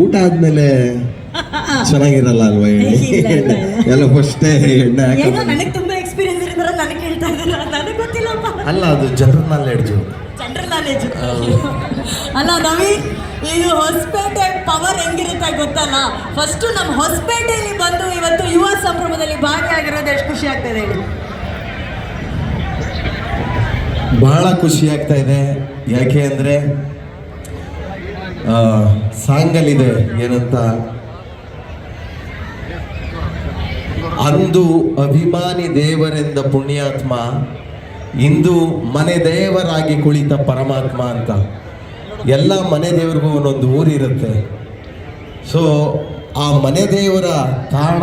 ಊಟ ಆದ್ಮೇಲೆ ಚೆನ್ನಾಗಿರಲ್ಲ ಅಲ್ವಾ ಇಲ್ಲ. ಎಲ್ಲ ಫಸ್ಟೇ ಎಣ್ಣೆ ಏನೋ ನನಗೆ ತುಂಬಾ ಎಕ್ಸ್ಪೀರಿಯನ್ಸ್ ಇರೋದ್ರ ನನಗೆ ಹೇಳ್ತಾ ಇದ್ದೀರಾ. ನನಗೆ ಗೊತ್ತಿಲ್ಲಪ್ಪ. ಅಲ್ಲ ಅದು ಜನರಲ್ ನಾಲೆಡ್ಜು ಜನರಲ್ ನಾಲೆಜ್ ಅಲ್ಲ ನವೀನ್ ಇದು ಹೊಸಪೇಟೆ ಪವರ್ ಹೆಂಗಿರುತ್ತೆ ಗೊತ್ತಲ್ಲ? ಫಸ್ಟ್ ನಮ್ಮ ಹೊಸಪೇಟೆಯಲ್ಲಿ ಬಂದು ಇವತ್ತು ಯುವ ಸಂಭ್ರಮದಲ್ಲಿ ಭಾಗಿಯಾಗಿರೋದು ಎಷ್ಟು ಖುಷಿ ಆಗ್ತದೆ ಹೇಳಿ. ಬಹಳ ಖುಷಿ ಆಗ್ತಾ ಇದೆ. ಯಾಕೆ ಅಂದರೆ ಸಾಂಗಲ್ಲಿದೆ ಏನಂತ? ಅಂದು ಅಭಿಮಾನಿ ದೇವರೆಂದ ಪುಣ್ಯಾತ್ಮ ಇಂದು ಮನೆ ದೇವರಾಗಿ ಕುಳಿತ ಪರಮಾತ್ಮ ಅಂತ. ಎಲ್ಲ ಮನೆ ದೇವರಿಗೂ ಒಂದೊಂದು ಊರಿರುತ್ತೆ ಸೊ ಆ ಮನೆ ದೇವರ ತಾಣ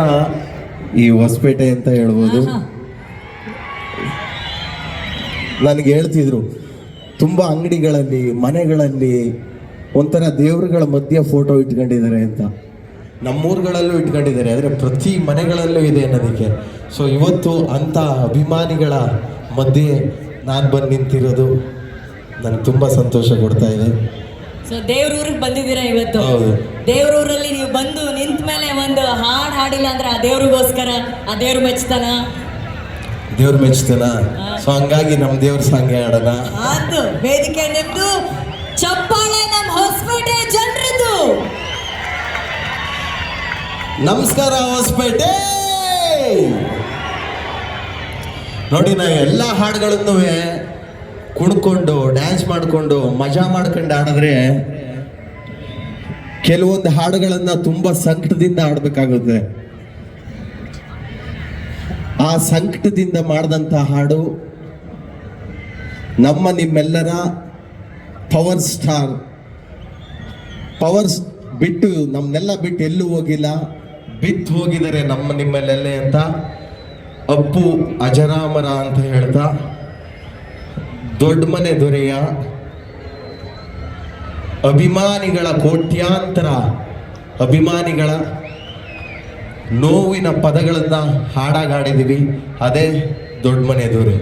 ಈ ಹೊಸಪೇಟೆ ಅಂತ ಹೇಳ್ಬೋದು. ನನಗೆ ಹೇಳ್ತಿದ್ರು ತುಂಬ ಅಂಗಡಿಗಳಲ್ಲಿ ಮನೆಗಳಲ್ಲಿ ಒಂಥರ ದೇವರುಗಳ ಮಧ್ಯೆ ಫೋಟೋ ಇಟ್ಕೊಂಡಿದ್ದಾರೆ ಅಂತ. ನಮ್ಮೂರುಗಳಲ್ಲೂ ಇಟ್ಕೊಂಡಿದ್ದಾರೆ ಆದರೆ ಪ್ರತಿ ಮನೆಗಳಲ್ಲೂ ಇದೆ ಅನ್ನೋದಕ್ಕೆ. ಸೊ ಇವತ್ತು ಅಂಥ ಅಭಿಮಾನಿಗಳ ಮಧ್ಯೆ ನಾನು ಬಂದು ನಿಂತಿರೋದು ನನಗೆ ತುಂಬ ಸಂತೋಷ ಕೊಡ್ತಾ ಇದೆ. ಸೊ ದೇವ್ರೂರಿಗೆ ಬಂದಿದ್ದೀರಾ ಇವತ್ತು? ಹೌದು. ದೇವ್ರೂರಲ್ಲಿ ನೀವು ಬಂದು ನಿಂತ ಮೇಲೆ ಒಂದು ಹಾಡು ಹಾಡಿಲ್ಲ ಅಂದ್ರೆ ಆ ದೇವ್ರಿಗೋಸ್ಕರ ಆ ದೇವ್ರು ಮೆಚ್ತಾನ? ದೇವ್ರ ಮೆಚ್ತಾನ? ಸೊ ಹಂಗಾಗಿ ನಮ್ಮ ದೇವ್ರ ಸಾಂಗ್ ಹಾಡೋಣ. ಅದು ವೇದಿಕೆ ನಿಮ್ದು ಚಪ್ಪಾಳೆ ನಮ್ಮ ಹೊಸಪೇಟೆ ಜನರದ್ದು ನಮಸ್ಕಾರ, ಹೊಸಪೇಟೆ! ನೋಡಿ ನಾವು ಎಲ್ಲ ಹಾಡುಗಳನ್ನು ಕುಣ್ಕೊಂಡು ಡ್ಯಾನ್ಸ್ ಮಾಡಿಕೊಂಡು, ಮಜಾ ಮಾಡ್ಕೊಂಡು ಆಡಿದ್ರೆ ಕೆಲವೊಂದು ಹಾಡುಗಳನ್ನು ತುಂಬಾ ಸಂಕಟದಿಂದ ಆಡಬೇಕಾಗುತ್ತೆ ಆ ಸಂಕಟದಿಂದ ಮಾಡಿದಂಥ ಹಾಡು ನಮ್ಮ ನಿಮ್ಮೆಲ್ಲರ ಪವರ್ ಸ್ಟಾರ್. ಪವರ್ಸ್ ಬಿಟ್ಟು ನಮ್ಮನ್ನೆಲ್ಲ ಬಿಟ್ಟು ಎಲ್ಲೂ ಹೋಗಿಲ್ಲ. ಬಿತ್ತು ಹೋಗಿದರೆ ನಮ್ಮ ನಿಮ್ಮಲ್ಲೆಲ್ಲೇ ಅಂತ ಅಪ್ಪು ಅಜರಾಮರ ಅಂತ ಹೇಳ್ತಾ ದೊಡ್ಡ ಮನೆ ದೊರೆಯ ಅಭಿಮಾನಿಗಳ ಕೋಟ್ಯಾಂತರ ಅಭಿಮಾನಿಗಳ ನೋವಿನ ಪದಗಳನ್ನು ಹಾಡಾಗಾಡಿದ್ದೀವಿ, ಅದೇ ದೊಡ್ಡ ಮನೆ ದೊರೆ.